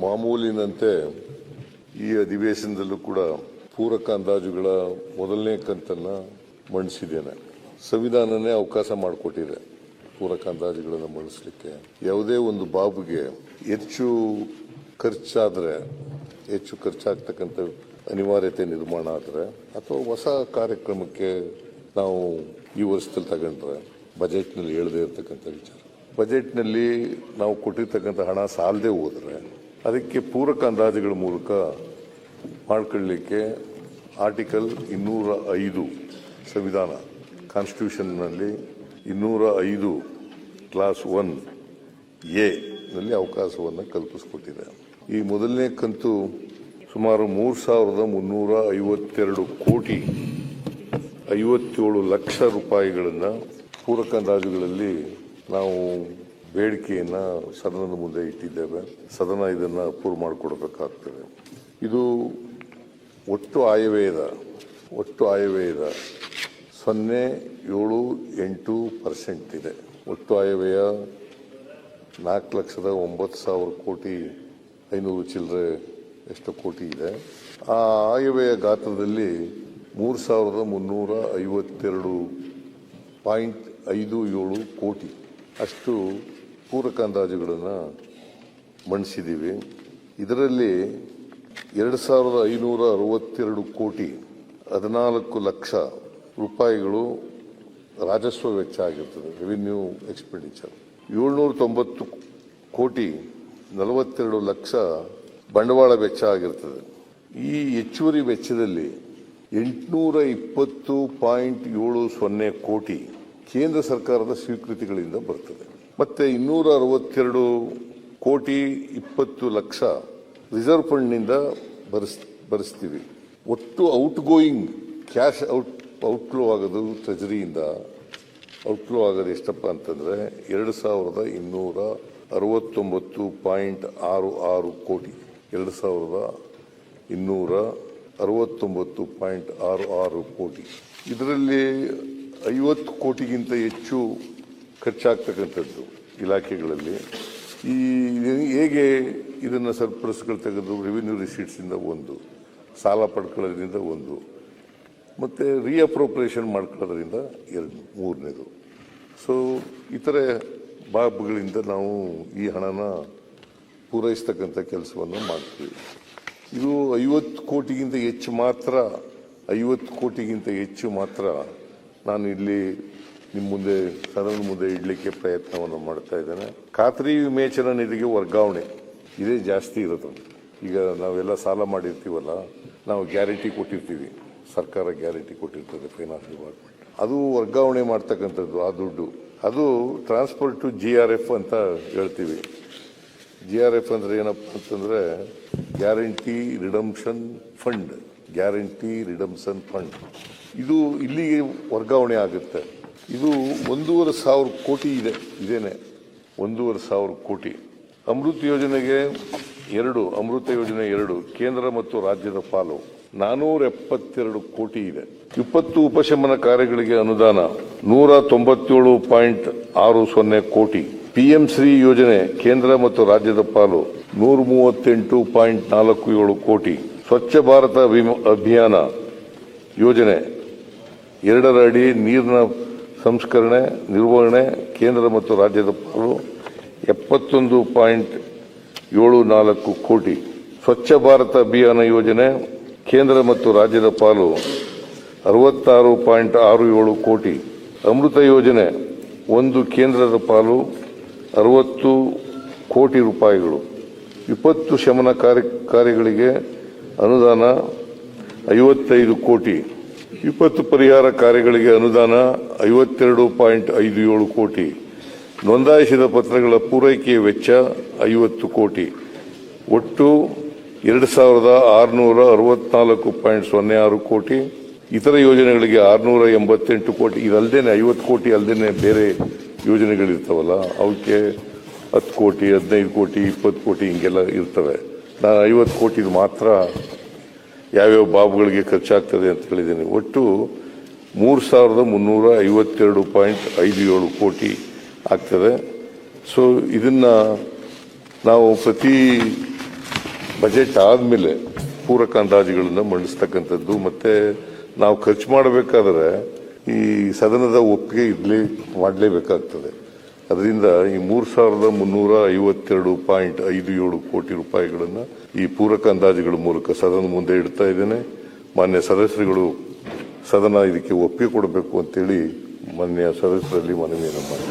ಮಾಮೂಲಿನಂತೆ ಈ ಅಧಿವೇಶನದಲ್ಲೂ ಕೂಡ ಪೂರಕ ಅಂದಾಜುಗಳ ಮೊದಲನೇ ಕಂತನ್ನು ಮಂಡಿಸಿದ್ದೇನೆ. ಸಂವಿಧಾನನೇ ಅವಕಾಶ ಮಾಡಿಕೊಟ್ಟಿದೆ ಪೂರಕ ಅಂದಾಜುಗಳನ್ನು ಮಂಡಿಸಲಿಕ್ಕೆ. ಯಾವುದೇ ಒಂದು ಬಾಬುಗೆ ಹೆಚ್ಚು ಖರ್ಚಾದರೆ, ಹೆಚ್ಚು ಖರ್ಚಾಗ್ತಕ್ಕಂಥ ಅನಿವಾರ್ಯತೆ ನಿರ್ಮಾಣ ಆದರೆ, ಅಥವಾ ಹೊಸ ಕಾರ್ಯಕ್ರಮಕ್ಕೆ ನಾವು ಈ ವರ್ಷದಲ್ಲಿ ತಗೊಂಡ್ರೆ ಬಜೆಟ್ನಲ್ಲಿ ಹೇಳದೇ ಇರತಕ್ಕಂಥ ವಿಚಾರ. ಬಜೆಟ್ನಲ್ಲಿ ನಾವು ಕೊಟ್ಟಿರ್ತಕ್ಕಂಥ ಹಣ ಸಾಲದೇ ಹೋದರೆ ಅದಕ್ಕೆ ಪೂರಕ ಅಂದಾಜುಗಳ ಮೂಲಕ ಮಾಡ್ಕೊಳ್ಳಲಿಕ್ಕೆ ಆರ್ಟಿಕಲ್ ಇನ್ನೂರ ಐದು ಸಂವಿಧಾನ ಕಾನ್ಸ್ಟಿಟ್ಯೂಷನ್ನಲ್ಲಿ ಇನ್ನೂರ ಐದು ಕ್ಲಾಸ್ ಒನ್ ಎ ನಲ್ಲಿ ಅವಕಾಶವನ್ನು ಕಲ್ಪಿಸಿಕೊಟ್ಟಿದೆ. ಈ ಮೊದಲನೇ ಕಂತು ಸುಮಾರು ಮೂರು ಸಾವಿರದ ಮುನ್ನೂರ ಐವತ್ತೆರಡು ಕೋಟಿ ಐವತ್ತೇಳು ಲಕ್ಷ ರೂಪಾಯಿಗಳನ್ನು ಪೂರಕ ಅಂದಾಜುಗಳಲ್ಲಿ ನಾವು ಬೇಡಿಕೆಯನ್ನು ಸದನದ ಮುಂದೆ ಇಟ್ಟಿದ್ದೇವೆ. ಸದನ ಇದನ್ನು ಅಪ್ರೂವ್ ಮಾಡಿಕೊಡ್ಬೇಕಾಗ್ತದೆ. ಇದು ಒಟ್ಟು ಆಯವ್ಯಯದ ಒಟ್ಟು ಆಯವ್ಯಯದ ಸೊನ್ನೆ ಏಳು ಎಂಟು ಪರ್ಸೆಂಟ್ ಇದೆ. ಒಟ್ಟು ಆಯವ್ಯಯ ನಾಲ್ಕು ಲಕ್ಷದ ಒಂಬತ್ತು ಸಾವಿರ ಕೋಟಿ ಐನೂರು ಚಿಲ್ಲರೆ ಎಷ್ಟು ಕೋಟಿ ಇದೆ. ಆ ಆಯವ್ಯಯ ಗಾತ್ರದಲ್ಲಿ ಮೂರು ಸಾವಿರದ ಮುನ್ನೂರ ಐವತ್ತೆರಡು ಪಾಯಿಂಟ್ ಐದು ಏಳು ಕೋಟಿ. ಅಷ್ಟು ಪೂರಕ ಅಂದಾಜುಗಳನ್ನು ಮಂಡಿಸಿದ್ದೀವಿ. ಇದರಲ್ಲಿ ಎರಡು ಸಾವಿರದ ಐನೂರ ಅರವತ್ತೆರಡು ಕೋಟಿ ಹದಿನಾಲ್ಕು ಲಕ್ಷ ರೂಪಾಯಿಗಳು ರಾಜಸ್ವ ವೆಚ್ಚ ಆಗಿರ್ತದೆ ರೆವಿನ್ಯೂ ಎಕ್ಸ್ಪೆಂಡಿಚರ್ ಏಳ್ನೂರ ತೊಂಬತ್ತು ಕೋಟಿ ನಲವತ್ತೆರಡು ಲಕ್ಷ ಬಂಡವಾಳ ವೆಚ್ಚ ಆಗಿರ್ತದೆ. ಈ ಹೆಚ್ಚುವರಿ ವೆಚ್ಚದಲ್ಲಿ ಎಂಟುನೂರ ಇಪ್ಪತ್ತು ಪಾಯಿಂಟ್ ಏಳು ಸೊನ್ನೆ ಕೋಟಿ ಕೇಂದ್ರ ಸರ್ಕಾರದ ಸ್ವೀಕೃತಿಗಳಿಂದ ಬರ್ತದೆ. ಮತ್ತೆ ಇನ್ನೂರ ಅರವತ್ತೆರಡು ಕೋಟಿ ಇಪ್ಪತ್ತು ಲಕ್ಷ ರಿಸರ್ವ್ ಫಂಡ್ನಿಂದ ಭರಿಸ್ ಭರಿಸ್ತೀವಿ ಒಟ್ಟು out going cash out, outflow ಆಗೋದು ಟ್ರೆಜರಿಯಿಂದ ಔಟ್ಫ್ಲೋ ಆಗೋದು ಎಷ್ಟಪ್ಪ ಅಂತಂದರೆ ಎರಡು ಸಾವಿರದ ಇನ್ನೂರ ಅರವತ್ತೊಂಬತ್ತು ಪಾಯಿಂಟ್ ಆರು ಆರು ಕೋಟಿ. ಎರಡು ಸಾವಿರದ ಇನ್ನೂರ ಅರವತ್ತೊಂಬತ್ತು ಪಾಯಿಂಟ್ ಆರು ಆರು ಕೋಟಿ. ಇದರಲ್ಲಿ ಐವತ್ತು ಕೋಟಿಗಿಂತ ಹೆಚ್ಚು ಖರ್ಚಾಗ್ತಕ್ಕಂಥದ್ದು ಇಲಾಖೆಗಳಲ್ಲಿ. ಈ ಹೇಗೆ ಇದನ್ನು ಸರ್ಪ್ರಸ್ಗಳು ತೆಗೆದು ರೆವಿನ್ಯೂ ರಿಸೀಟ್ಸಿಂದ ಒಂದು, ಸಾಲ ಪಡ್ಕೊಳ್ಳೋದ್ರಿಂದ ಒಂದು, ಮತ್ತು ರೀಅಪ್ರೋಪ್ರಿಯೇಷನ್ ಮಾಡ್ಕೊಳ್ಳೋದ್ರಿಂದ ಎರಡು, ಮೂರನೇದು. ಸೊ ಇತರೆ ಬಾಬ್ಗಳಿಂದ ನಾವು ಈ ಹಣನ ಪೂರೈಸ್ತಕ್ಕಂಥ ಕೆಲಸವನ್ನು ಮಾಡ್ತೀವಿ. ಇದು ಐವತ್ತು ಕೋಟಿಗಿಂತ ಹೆಚ್ಚು ಮಾತ್ರ, ಐವತ್ತು ಕೋಟಿಗಿಂತ ಹೆಚ್ಚು ಮಾತ್ರ ನಾನು ಇಲ್ಲಿ ನಿಮ್ಮ ಮುಂದೆ ಸದನದ ಮುಂದೆ ಇಡಲಿಕ್ಕೆ ಪ್ರಯತ್ನವನ್ನು ಮಾಡ್ತಾ ಇದ್ದೇನೆ. ಖಾತ್ರಿ ವಿಮೇಚನ ನಿಧಿಗೆ ವರ್ಗಾವಣೆ. ಇದೇ ಜಾಸ್ತಿ ಇರೋದು. ಈಗ ನಾವೆಲ್ಲ ಸಾಲ ಮಾಡಿರ್ತೀವಲ್ಲ, ನಾವು ಗ್ಯಾರಂಟಿ ಕೊಟ್ಟಿರ್ತೀವಿ. ಸರ್ಕಾರ ಗ್ಯಾರಂಟಿ ಕೊಟ್ಟಿರ್ತದೆ ಫೈನಾನ್ಸ್ ಡಿಪಾರ್ಟ್ಮೆಂಟ್. ಅದು ವರ್ಗಾವಣೆ ಮಾಡ್ತಕ್ಕಂಥದ್ದು, ಆ ದುಡ್ಡು. ಅದು transfer to G R F ಅಂತ ಹೇಳ್ತೀವಿ. ಜಿ ಆರ್ ಎಫ್ ಅಂದರೆ ಏನಪ್ಪ ಅಂತಂದರೆ, guarantee redemption fund. Guarantee redemption fund. ಇದು ಇಲ್ಲಿಗೆ ವರ್ಗಾವಣೆ ಆಗುತ್ತೆ. ಇದು ಒಂದೂವರೆ ಸಾವಿರ ಕೋಟಿ ಇದೆ, ಇದೇನೆ. ಒಂದೂವರೆ ಸಾವಿರ ಕೋಟಿ. ಅಮೃತ್ ಯೋಜನೆಗೆ ಎರಡು, ಅಮೃತ ಯೋಜನೆ ಎರಡು, ಕೇಂದ್ರ ಮತ್ತು ರಾಜ್ಯದ ಪಾಲು. ನಾನೂರ ಎಪ್ಪತ್ತೆರಡು ಕೋಟಿ ಇದೆ. ಇಪ್ಪತ್ತು ಉಪಶಮನ ಕಾರ್ಯಗಳಿಗೆ ಅನುದಾನ, ನೂರ ತೊಂಬತ್ತೇಳು ಪಾಯಿಂಟ್ ಆರು ಸೊನ್ನೆ ಕೋಟಿ. ಪಿಎಂ ಶ್ರೀ ಯೋಜನೆ, ಕೇಂದ್ರ ಮತ್ತು ರಾಜ್ಯದ ಪಾಲು, ನೂರ ಮೂವತ್ತೆಂಟು ಪಾಯಿಂಟ್ ನಾಲ್ಕು ಏಳು ಕೋಟಿ. ಸ್ವಚ್ಛ ಭಾರತ ಅಭಿಯಾನ ಯೋಜನೆ ಎರಡರ ಅಡಿ ನೀರಿನ ಸಂಸ್ಕರಣೆ, ನಿರ್ವಹಣೆ ಕೇಂದ್ರ ಮತ್ತು ರಾಜ್ಯದ ಪಾಲು ಎಪ್ಪತ್ತೊಂದು ಪಾಯಿಂಟ್ ಏಳು ನಾಲ್ಕು ಕೋಟಿ ಸ್ವಚ್ಛ ಭಾರತ ಅಭಿಯಾನ ಯೋಜನೆ ಕೇಂದ್ರ ಮತ್ತು ರಾಜ್ಯದ ಪಾಲು ಅರವತ್ತಾರು ಪಾಯಿಂಟ್ ಆರು ಏಳು ಕೋಟಿ ಅಮೃತ ಯೋಜನೆ ಒಂದು ಕೇಂದ್ರದ ಪಾಲು ಅರವತ್ತು ಕೋಟಿ ರೂಪಾಯಿಗಳು ವಿಪತ್ತು ಶಮನ ಕಾರ್ಯ ಕಾರ್ಯಗಳಿಗೆ ಅನುದಾನ ಐವತ್ತೈದು ಕೋಟಿ ವಿಪತ್ತು ಪರಿಹಾರ ಕಾರ್ಯಗಳಿಗೆ ಅನುದಾನ ಐವತ್ತೆರಡು ಪಾಯಿಂಟ್ ಐದು ಏಳು ಕೋಟಿ. ನೋಂದಾಯಿಸಿದ ಪತ್ರಗಳ ಪೂರೈಕೆಯ ವೆಚ್ಚ ಐವತ್ತು ಕೋಟಿ. ಒಟ್ಟು ಎರಡು ಸಾವಿರದ ಆರುನೂರ ಅರವತ್ನಾಲ್ಕು ಪಾಯಿಂಟ್ ಸೊನ್ನೆ ಆರು ಕೋಟಿ. ಇತರ ಯೋಜನೆಗಳಿಗೆ ಆರುನೂರ ಎಂಬತ್ತೆಂಟು ಕೋಟಿ. ಇದಲ್ಲದೇನೆ ಐವತ್ತು ಕೋಟಿ ಅಲ್ಲದೇನೆ ಬೇರೆ ಯೋಜನೆಗಳಿರ್ತಾವಲ್ಲ, ಅವಕ್ಕೆ ಹತ್ತು ಕೋಟಿ, ಹದಿನೈದು ಕೋಟಿ, ಇಪ್ಪತ್ತು ಕೋಟಿ ಹಿಂಗೆಲ್ಲ ಇರ್ತವೆ. ನಾನು ಐವತ್ತು ಕೋಟಿದು ಮಾತ್ರ ಯಾವ್ಯಾವ ಬಾಬುಗಳಿಗೆ ಖರ್ಚಾಗ್ತದೆ ಅಂತ ಹೇಳಿದ್ದೀನಿ. ಒಟ್ಟು ಮೂರು ಸಾವಿರದ ಮುನ್ನೂರ ಐವತ್ತೆರಡು ಪಾಯಿಂಟ್ ಐದು ಏಳು ಕೋಟಿ ಆಗ್ತದೆ. ಸೊ ಇದನ್ನು ನಾವು ಪ್ರತಿ ಬಜೆಟ್ ಆದಮೇಲೆ ಪೂರಕ ಅಂದಾಜುಗಳನ್ನು ಮಂಡಿಸ್ತಕ್ಕಂಥದ್ದು. ಮತ್ತು ನಾವು ಖರ್ಚು ಮಾಡಬೇಕಾದ್ರೆ ಈ ಸದನದ ಒಪ್ಪಿಗೆ ಇರಲಿ, ಮಾಡಲೇಬೇಕಾಗ್ತದೆ. ಅದರಿಂದ ಈ ಮೂರು ಸಾವಿರದ ಮುನ್ನೂರ ಐವತ್ತೆರಡು ಪಾಯಿಂಟ್ ಐದು ಏಳು ಕೋಟಿ ರೂಪಾಯಿಗಳನ್ನು ಈ ಪೂರಕ ಅಂದಾಜುಗಳ ಮೂಲಕ ಸದನ ಮುಂದೆ ಇಡ್ತಾ ಇದ್ದೇನೆ. ಮಾನ್ಯ ಸದಸ್ಯರುಗಳು ಸದನ ಇದಕ್ಕೆ ಒಪ್ಪಿಗೆ ಕೊಡಬೇಕು ಅಂತೇಳಿ ಮಾನ್ಯ ಸದಸ್ಯರಲ್ಲಿ ಮನವಿಯನ್ನು ಮಾಡಿ